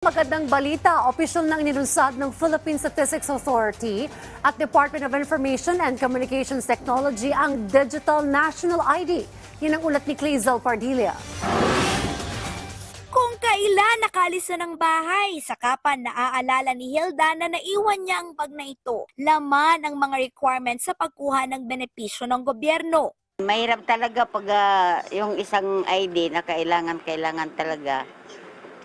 Magandang balita, opisyal nang inilunsad ng Philippine Statistics Authority at Department of Information and Communications Technology ang Digital National ID. Yan ang ulat ni Clazel Pardilla. Kung kailan nakalis na ng bahay, sakapan naaalala ni Hilda na naiwan niya ang bag na ito. Laman ang mga requirements sa pagkuha ng benepisyo ng gobyerno. Mahirap talaga pag ah, yung isang ID na kailangan, kailangan talaga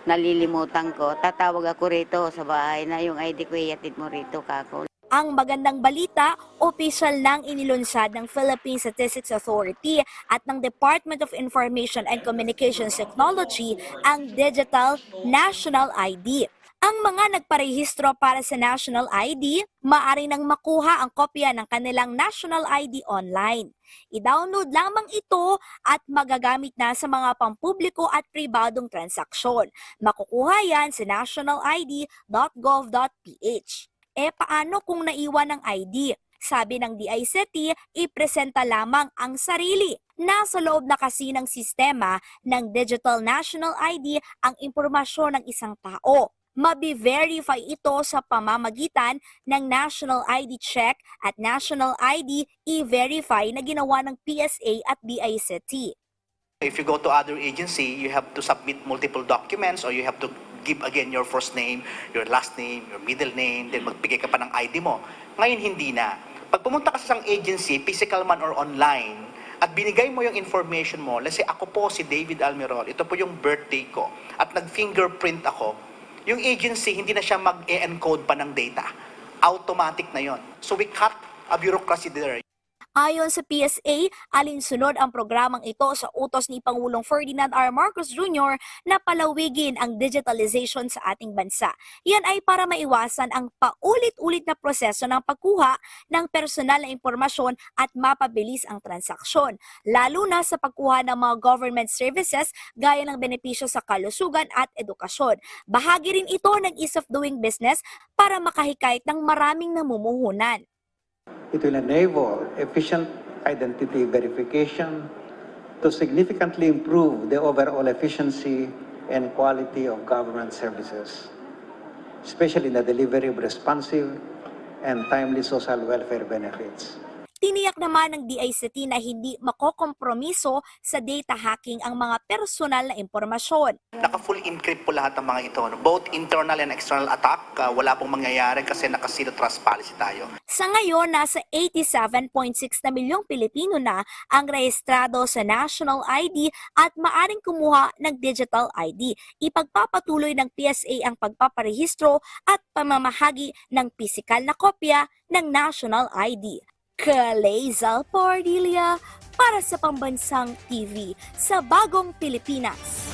nalilimutan ko. Tatawag ako rito sa bahay na yung ID ko iatid mo rito kako. Ang magandang balita, opisyal nang inilunsad ng Philippine Statistics Authority at ng Department of Information and Communications Technology ang Digital National ID. Ang mga nagparehistro para sa National ID, maaari nang makuha ang kopya ng kanilang National ID online. I-download lamang ito at magagamit na sa mga pampubliko at pribadong transaksyon. Makukuha yan sa nationalid.gov.ph. Eh paano kung naiwan ng ID? Sabi ng DICT, ipresenta lamang ang sarili. Nasa loob na kasi ng sistema ng Digital National ID ang impormasyon ng isang tao. Mabi-verify ito sa pamamagitan ng National ID Check at National ID E-Verify na ginawa ng PSA at DICT. If you go to other agency, you have to submit multiple documents or you have to give again your first name, your last name, your middle name, then magbigay ka pa ng ID mo. Ngayon, hindi na. Pag pumunta ka sa isang agency, physical man or online, at binigay mo yung information mo, let's say ako po si David Almirol, ito po yung birthday ko, at nag-fingerprint ako, yung agency, hindi na siya mag-encode pa ng data. Automatic na yon. So we cut a bureaucracy there. Ayon sa PSA, alinsunod ang programang ito sa utos ni Pangulong Ferdinand R. Marcos Jr. na palawigin ang digitalization sa ating bansa. Yan ay para maiwasan ang paulit-ulit na proseso ng pagkuha ng personal na impormasyon at mapabilis ang transaksyon, lalo na sa pagkuha ng mga government services gaya ng benepisyo sa kalusugan at edukasyon. Bahagi rin ito ng ease of doing business para makahikayat ng maraming namumuhunan. It will enable efficient identity verification to significantly improve the overall efficiency and quality of government services, especially in the delivery of responsive and timely social welfare benefits. Tiniyak naman ng DICT na hindi makokompromiso sa data hacking ang mga personal na impormasyon. Naka-full encrypt po lahat ng mga ito. Both internal and external attack, uh, wala pong mangyayari kasi naka-zero trust policy tayo. Sa ngayon, nasa 87.6 na milyong Pilipino na ang rehistrado sa National ID at maaring kumuha ng Digital ID. Ipagpapatuloy ng PSA ang pagpaparehistro at pamamahagi ng pisikal na kopya ng National ID. Kalezal Pordilia para sa Pambansang TV sa Bagong Pilipinas.